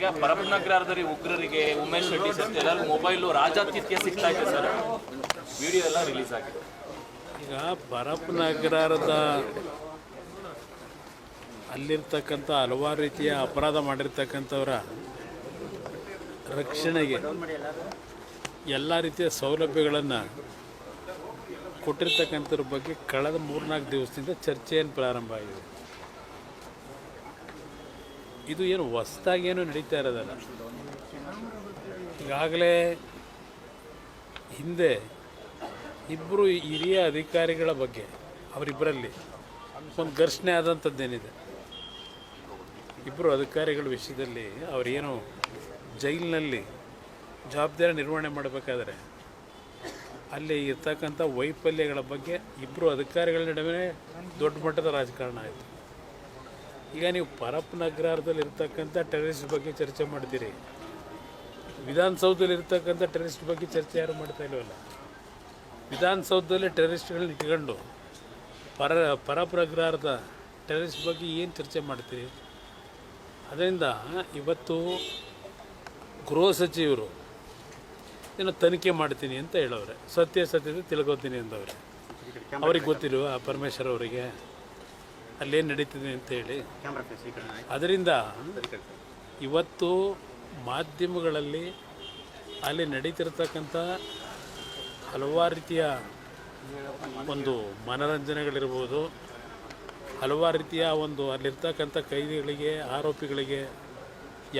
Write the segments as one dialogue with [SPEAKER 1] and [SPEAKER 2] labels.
[SPEAKER 1] ಈಗ ಪರಮನಗರದಲ್ಲಿ ಉಗ್ರರಿಗೆ ಉಮೇಶ್ ಶೆಟ್ಟಿ ಸರ್ ಎಲ್ಲರೂ ಮೊಬೈಲು ರಾಜಾತಿಥ್ಯ ಸಿಗ್ತಾ ಇದೆ ಸರ್. ವಿಡಿಯೋ ಎಲ್ಲ ರಿಲೀಸ್ ಆಗಿದೆ.
[SPEAKER 2] ಈಗ ಪರಪನಗರದ ಅಲ್ಲಿರ್ತಕ್ಕಂಥ ಹಲವಾರು ರೀತಿಯ ಅಪರಾಧ ಮಾಡಿರ್ತಕ್ಕಂಥವರ ರಕ್ಷಣೆಗೆ ಎಲ್ಲ ರೀತಿಯ ಸೌಲಭ್ಯಗಳನ್ನು ಕೊಟ್ಟಿರ್ತಕ್ಕಂಥವ್ರ ಬಗ್ಗೆ ಕಳೆದ ಮೂರ್ನಾಲ್ಕು ದಿವಸದಿಂದ ಚರ್ಚೆಯನ್ನು ಪ್ರಾರಂಭ ಆಗಿದೆ. ಇದು ಏನು ಹೊಸ್ದಾಗೇನು ನಡೀತಾ ಇರೋದಲ್ಲ. ಈಗಾಗಲೇ ಹಿಂದೆ ಇಬ್ಬರು ಹಿರಿಯ ಅಧಿಕಾರಿಗಳ ಬಗ್ಗೆ ಅವರಿಬ್ಬರಲ್ಲಿ ಒಂದು ಘರ್ಷಣೆ ಆದಂಥದ್ದೇನಿದೆ. ಇಬ್ಬರು ಅಧಿಕಾರಿಗಳ ವಿಷಯದಲ್ಲಿ ಅವರೇನು ಜೈಲಿನಲ್ಲಿ ಜವಾಬ್ದಾರಿ ನಿರ್ವಹಣೆ ಮಾಡಬೇಕಾದ್ರೆ ಅಲ್ಲಿ ಇರ್ತಕ್ಕಂಥ ವೈಫಲ್ಯಗಳ ಬಗ್ಗೆ ಇಬ್ಬರು ಅಧಿಕಾರಿಗಳ ನಡುವೆ ದೊಡ್ಡ ಮಟ್ಟದ ರಾಜಕಾರಣ ಆಯಿತು. ಈಗ ನೀವು ಪರಪ್ಪನಗರದಲ್ಲಿ ಇರ್ತಕ್ಕಂಥ ಟೆರರಿಸ್ಟ್ ಬಗ್ಗೆ ಚರ್ಚೆ ಮಾಡಿದ್ದೀರಿ ವಿಧಾನಸೌಧದಲ್ಲಿ ಇರ್ತಕ್ಕಂಥ ಟೆರರಿಸ್ಟ್ ಬಗ್ಗೆ ಚರ್ಚೆ ಯಾರು ಮಾಡ್ತಾ ಇಲ್ಲವಲ್ಲ ವಿಧಾನಸೌಧದಲ್ಲಿ ಟೆರರಿಸ್ಟ್ಗಳನ್ನ ಇಟ್ಕೊಂಡು ಪರ ಪರಪ್ರಗ್ರಹದ ಟೆರರಿಸ್ಟ್ ಬಗ್ಗೆ ಏನು ಚರ್ಚೆ ಮಾಡ್ತೀರಿ? ಅದರಿಂದ ಇವತ್ತು ಗೃಹ ಸಚಿವರು ಏನೋ ತನಿಖೆ ಮಾಡ್ತೀನಿ ಅಂತ ಹೇಳವ್ರೆ. ಸತ್ಯಾಸತ್ಯತೆ ತಿಳ್ಕೊತೀನಿ ಅಂದವ್ರೆ. ಅವ್ರಿಗೆ ಗೊತ್ತಿಲ್ವ ಪರಮೇಶ್ವರ್ ಅವರಿಗೆ. ಅಲ್ಲೇನು ನಡೀತಿದೆ ಅಂತ ಹೇಳಿ ಅದರಿಂದ ಇವತ್ತು ಮಾಧ್ಯಮಗಳಲ್ಲಿ ಅಲ್ಲಿ ನಡೀತಿರ್ತಕ್ಕಂಥ ಹಲವಾರು ರೀತಿಯ ಒಂದು ಮನೋರಂಜನೆಗಳಿರ್ಬೋದು. ಹಲವಾರು ರೀತಿಯ ಒಂದು ಅಲ್ಲಿರ್ತಕ್ಕಂಥ ಕೈದಿಗಳಿಗೆ ಆರೋಪಿಗಳಿಗೆ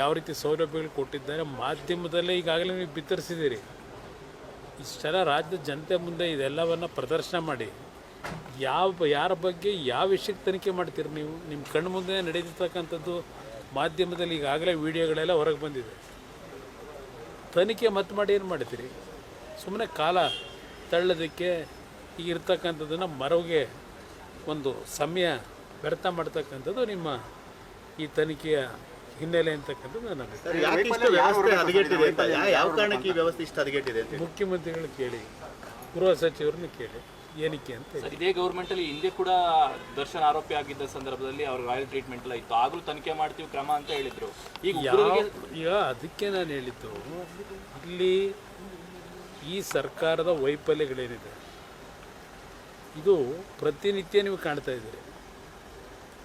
[SPEAKER 2] ಯಾವ ರೀತಿ ಸೌಲಭ್ಯಗಳು ಕೊಟ್ಟಿದ್ದಾರೆ ಮಾಧ್ಯಮದಲ್ಲೇ ಈಗಾಗಲೇ ನೀವು ಬಿತ್ತರಿಸಿದ್ದೀರಿ. ಇಷ್ಟೆಲ್ಲ ರಾಜ್ಯದ ಜನತೆ ಮುಂದೆ ಇದೆಲ್ಲವನ್ನು ಪ್ರದರ್ಶನ ಮಾಡಿ. ಯಾವ ಯಾರ ಬಗ್ಗೆ ಯಾವ ವಿಷಯಕ್ಕೆ ತನಿಖೆ ಮಾಡ್ತೀರಿ ನೀವು? ನಿಮ್ಮ ಕಣ್ಣು ಮುಂದೆ ನಡೀತಿರ್ತಕ್ಕಂಥದ್ದು ಮಾಧ್ಯಮದಲ್ಲಿ ಈಗಾಗಲೇ ವಿಡಿಯೋಗಳೆಲ್ಲ ಹೊರಗೆ ಬಂದಿದೆ. ತನಿಖೆ ಮತ್ತೆ ಮಾಡಿ ಏನು ಮಾಡ್ತೀರಿ? ಸುಮ್ಮನೆ ಕಾಲ ತಳ್ಳೋದಕ್ಕೆ ಈಗ ಇರ್ತಕ್ಕಂಥದ್ದನ್ನು ಮರವಿಗೆ ಒಂದು ಸಮಯ ವ್ಯರ್ಥ ಮಾಡ್ತಕ್ಕಂಥದ್ದು ನಿಮ್ಮ ಈ ತನಿಖೆಯ ಹಿನ್ನೆಲೆ ಅಂತಕ್ಕಂಥದ್ದು ನನ್ನ ಅಭಿಪ್ರಾಯ.
[SPEAKER 3] ಸರ್ ಯಾಕೆ ಇಷ್ಟು ವ್ಯವಸ್ಥೆ ಹದಗೆಟ್ಟಿದೆ ಅಂತ ಯಾ- ಯಾವ ಕಾರಣಕ್ಕೆ ಈ ವ್ಯವಸ್ಥೆ ಇಷ್ಟು ಹದಗೆಟ್ಟಿದೆ ಅಂತ
[SPEAKER 2] ಮುಖ್ಯಮಂತ್ರಿಗಳು ಕೇಳಿ ಗೃಹ ಸಚಿವರನ್ನು ಕೇಳಿ. ಏನಕ್ಕೆ ಅಂತ
[SPEAKER 1] ಇದೇ ಗೌರ್ಮೆಂಟ್ ಅಲ್ಲಿ ಹಿಂದೆ ಕೂಡ ದರ್ಶನ್ ಆರೋಪಿ ಆಗಿದ್ದ ಸಂದರ್ಭದಲ್ಲಿ ಅವ್ರ ರಾಯಲ್ ಟ್ರೀಟ್ಮೆಂಟ್ ಎಲ್ಲ ಇತ್ತು. ಆಗಲೂ ತನಿಖೆ ಮಾಡ್ತೀವಿ ಕ್ರಮ ಅಂತ ಹೇಳಿದ್ರು. ಈಗ
[SPEAKER 2] ಈಗ ಅದಕ್ಕೆ ನಾನು ಹೇಳಿದ್ದು ಇಲ್ಲಿ ಈ ಸರ್ಕಾರದ ವೈಫಲ್ಯಗಳೇನಿದೆ? ಇದು ಪ್ರತಿನಿತ್ಯ ನೀವು ಕಾಣ್ತಾ ಇದ್ದೀರಿ.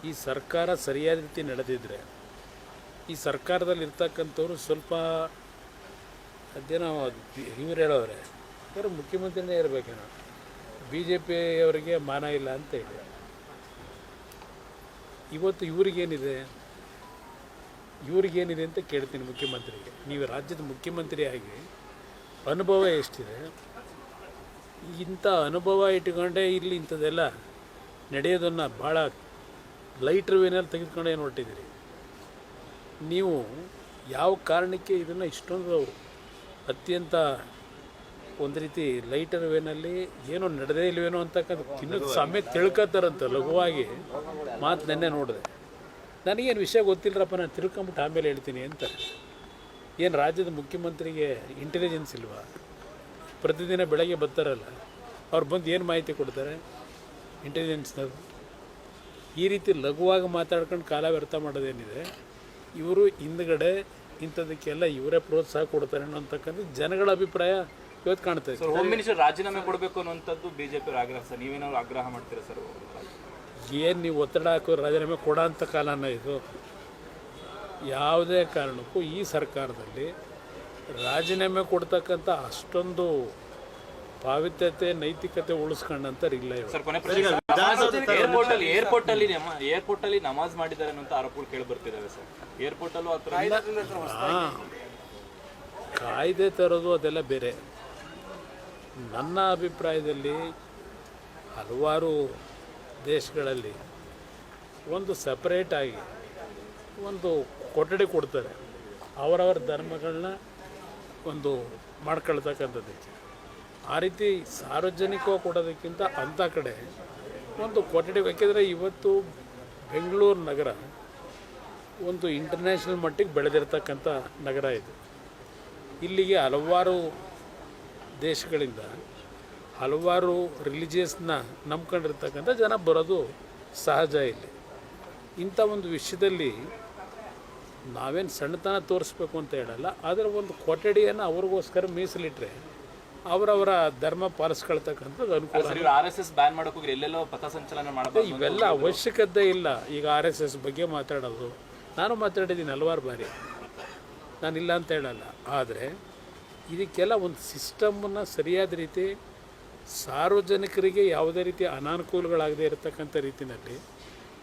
[SPEAKER 2] ಈ ಸರ್ಕಾರ ಸರಿಯಾದ ರೀತಿ ನಡೆದಿದ್ರೆ ಈ ಸರ್ಕಾರದಲ್ಲಿ ಇರ್ತಕ್ಕಂಥವ್ರು ಸ್ವಲ್ಪ ಅದೇನೋ ಇವ್ರು ಹೇಳೋರೆ ಯಾರು ಮುಖ್ಯಮಂತ್ರಿನೇ ಇರಬೇಕೇನೋ. ಬಿ ಜೆ ಪಿಯವರಿಗೆ ಮಾನ ಇಲ್ಲ ಅಂತ ಹೇಳಿ ಇವತ್ತು ಇವ್ರಿಗೇನಿದೆ? ಇವ್ರಿಗೇನಿದೆ ಅಂತ ಕೇಳ್ತೀನಿ ಮುಖ್ಯಮಂತ್ರಿಗೆ. ನೀವು ರಾಜ್ಯದ ಮುಖ್ಯಮಂತ್ರಿಯಾಗಿ ಅನುಭವ ಎಷ್ಟಿದೆ? ಇಂಥ ಅನುಭವ ಇಟ್ಕೊಂಡೇ ಇಲ್ಲಿ ಇಂಥದ್ದೆಲ್ಲ ನಡೆಯೋದನ್ನು ಭಾಳ ಲೈಟ್ರ್ ವೇನಲ್ಲಿ ಏನು ಹೊರಟಿದ್ದೀರಿ. ನೀವು ಯಾವ ಕಾರಣಕ್ಕೆ ಇದನ್ನು ಇಷ್ಟೊಂದು ಅತ್ಯಂತ ಒಂದು ರೀತಿ ಲೈಟರ್ ವೇನಲ್ಲಿ ಏನೋ ನಡೆದೇ ಇಲ್ವೇನೋ ಅಂತಕ್ಕಂಥ ಇನ್ನೂ ಸಮಯ ತಿಳ್ಕೊತಾರಂತ ಲಘುವಾಗಿ ಮಾತು ನೆನ್ನೆ ನೋಡಿದೆ. ನನಗೇನು ವಿಷಯ ಗೊತ್ತಿಲ್ಲರಪ್ಪ ನಾನು ತಿಳ್ಕೊಂಬಿಟ್ಟು ಆಮೇಲೆ ಹೇಳ್ತೀನಿ ಅಂತ. ಏನು ರಾಜ್ಯದ ಮುಖ್ಯಮಂತ್ರಿಗೆ ಇಂಟೆಲಿಜೆನ್ಸ್ ಇಲ್ವಾ? ಪ್ರತಿದಿನ ಬೆಳಗ್ಗೆ ಬರ್ತಾರಲ್ಲ, ಅವ್ರು ಬಂದು ಏನು ಮಾಹಿತಿ ಕೊಡ್ತಾರೆ? ಇಂಟೆಲಿಜೆನ್ಸ್ನವ್ರು ಈ ರೀತಿ ಲಘುವಾಗಿ ಮಾತಾಡ್ಕೊಂಡು ಕಾಲ ವ್ಯರ್ಥ ಮಾಡೋದೇನಿದೆ? ಇವರು ಹಿಂದ್ಗಡೆ ಇಂಥದಕ್ಕೆಲ್ಲ ಇವರೇ ಪ್ರೋತ್ಸಾಹ ಕೊಡ್ತಾರೆ ಅನ್ನೋಂತಕ್ಕಂಥ ಜನಗಳ ಅಭಿಪ್ರಾಯ ಇವತ್ತು ಕಾಣ್ತಾ ಇದೆ
[SPEAKER 1] ಸರ್ ಹೋಮ್ ಮಿನಿಸ್ಟರ್ ರಾಜೀನಾಮೆ ಕೊಡಬೇಕು ಅನ್ನುವಂಥದ್ದು ಬಿಜೆಪಿ ಆಗ್ರಹ ಸರ್. ನೀವೇನಾದ್ರು ಆಗ್ರಹ ಮಾಡ್ತೀರಾ ಸರ್?
[SPEAKER 2] ಏನು ನೀವು ಒತ್ತಡ ಹಾಕೋ ರಾಜೀನಾಮೆ ಕೊಡೋಂಥ ಕಾಲನ ಇದು. ಯಾವುದೇ ಕಾರಣಕ್ಕೂ ಈ ಸರ್ಕಾರದಲ್ಲಿ ರಾಜೀನಾಮೆ ಕೊಡ್ತಕ್ಕಂಥ ಅಷ್ಟೊಂದು ಪಾವಿತ್ರತೆ ನೈತಿಕತೆ ಉಳಿಸ್ಕೊಂಡಂಥವ್ರು ಇಲ್ಲ
[SPEAKER 1] ಸರ್ ಕೊನೆ ಏರ್ಪೋರ್ಟ್ ಅಲ್ಲಿ ಏರ್ಪೋರ್ಟ್ ಅಲ್ಲಿ ಏರ್ಪೋರ್ಟ್ ಅಲ್ಲಿ ನಮಾಜ್ ಮಾಡಿದ್ದಾರೆ ಅನ್ನೋ ಆರೋಪಗಳು ಕೇಳಿ ಬರ್ತಿದ್ದಾವೆ ಸರ್. ಏರ್ಪೋರ್ಟ್ ಅಲ್ಲೂ ಆ
[SPEAKER 2] ಕಾಯ್ದೆ ತರೋದು ಅದೆಲ್ಲ ಬೇರೆ. ನನ್ನ ಅಭಿಪ್ರಾಯದಲ್ಲಿ ಹಲವಾರು ದೇಶಗಳಲ್ಲಿ ಒಂದು ಸಪ್ರೇಟಾಗಿ ಒಂದು ಕೊಠಡಿ ಕೊಡ್ತಾರೆ. ಅವರವರ ಧರ್ಮಗಳನ್ನ ಒಂದು ಮಾಡ್ಕೊಳ್ತಕ್ಕಂಥದ್ದಕ್ಕೆ ಆ ರೀತಿ ಸಾರ್ವಜನಿಕವಾಗಿ ಕೊಡೋದಕ್ಕಿಂತ ಅಂಥ ಕಡೆ ಒಂದು ಕೊಠಡಿ ಯಾಕೆಂದರೆ ಇವತ್ತು ಬೆಂಗಳೂರು ನಗರ ಒಂದು ಇಂಟರ್ನ್ಯಾಷನಲ್ ಮಟ್ಟಿಗೆ ಬೆಳೆದಿರ್ತಕ್ಕಂಥ ನಗರ ಇದು. ಇಲ್ಲಿಗೆ ಹಲವಾರು ದೇಶಗಳಿಂದ ಹಲವಾರು ರಿಲಿಜಿಯಸ್ನ ನಂಬ್ಕೊಂಡಿರ್ತಕ್ಕಂಥ ಜನ ಬರೋದು ಸಹಜ ಇಲ್ಲಿ. ಇಂಥ ಒಂದು ವಿಷಯದಲ್ಲಿ ನಾವೇನು ಸಣ್ಣತನ ತೋರಿಸ್ಬೇಕು ಅಂತ ಹೇಳಲ್ಲ ಆದರೆ ಒಂದು ಕೊಠಡಿಯನ್ನು ಅವ್ರಿಗೋಸ್ಕರ ಮೀಸಲಿಟ್ಟರೆ ಅವರವರ ಧರ್ಮ ಪಾಲಿಸ್ಕೊಳ್ತಕ್ಕಂಥದ್ದು ಅನುಕೂಲ.
[SPEAKER 1] ಆರ್ ಎಸ್ ಎಸ್ ಬ್ಯಾನ್ ಮಾಡೋಕೆ ಎಲ್ಲೆಲ್ಲೋ ಪಥಸಂಚಲನ ಮಾಡಬೇಕು
[SPEAKER 2] ಇವೆಲ್ಲ ಅವಶ್ಯಕತೆ ಇಲ್ಲ. ಈಗ ಆರ್ ಎಸ್ ಎಸ್ ಬಗ್ಗೆ ಮಾತಾಡೋದು. ನಾನು ಮಾತಾಡಿದ್ದೀನಿ ಹಲವಾರು ಬಾರಿ. ನಾನಿಲ್ಲ ಅಂತ ಹೇಳಲ್ಲ. ಆದರೆ ಇದಕ್ಕೆಲ್ಲ ಒಂದು ಸಿಸ್ಟಮನ್ನು ಸರಿಯಾದ ರೀತಿ ಸಾರ್ವಜನಿಕರಿಗೆ ಯಾವುದೇ ರೀತಿಯ ಅನಾನುಕೂಲಗಳಾಗದೇ ಇರತಕ್ಕಂಥ ರೀತಿಯಲ್ಲಿ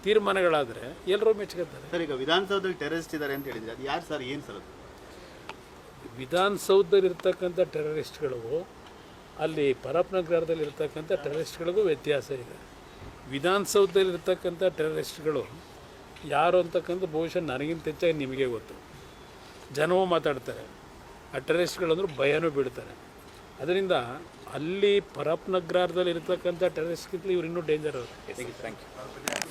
[SPEAKER 2] ತೀರ್ಮಾನಗಳಾದರೆ ಎಲ್ಲರೂ ಮೆಚ್ಕೋತಾರೆ
[SPEAKER 3] ಸರ್ ಈಗ ವಿಧಾನಸೌಧದಲ್ಲಿ ಟೆರರಿಸ್ಟ್ ಇದ್ದಾರೆ ಅಂತ ಹೇಳಿದ್ರೆ ಅದು ಯಾರು ಸರ್ ಏನು ಸರ್
[SPEAKER 2] ವಿಧಾನಸೌಧದಲ್ಲಿರ್ತಕ್ಕಂಥ ಟೆರರಿಸ್ಟ್ಗಳು ಅಲ್ಲಿ ಪರಪ್ನಗರದಲ್ಲಿ ಇರ್ತಕ್ಕಂಥ ಟೆರರಿಸ್ಟ್ಗಳಿಗೂ ವ್ಯತ್ಯಾಸ ಇದೆ. ವಿಧಾನಸೌಧದಲ್ಲಿ ಇರ್ತಕ್ಕಂಥ ಟೆರರಿಸ್ಟ್ಗಳು ಯಾರು ಅಂತಕ್ಕಂಥ ಬಹುಶಃ ನನಗಿಂತ ಹೆಚ್ಚಾಗಿ ನಿಮಗೆ ಗೊತ್ತು. ಜನವೂ ಮಾತಾಡ್ತಾರೆ. ಆ ಟೆರರಿಸ್ಟ್ಗಳು ಅಂದ್ರೆ ಭಯನೂ ಬೀಳ್ತಾರೆ. ಅದರಿಂದ ಅಲ್ಲಿ ಪರಪ್ನಗ್ರಾರದಲ್ಲಿ ಇರತಕ್ಕಂಥ ಟೆರರಿಸ್ಟ್ಗಿಂತಲೂ ಇವ್ರು ಇನ್ನೂ ಡೇಂಜರ್
[SPEAKER 1] ಥ್ಯಾಂಕ್ ಯು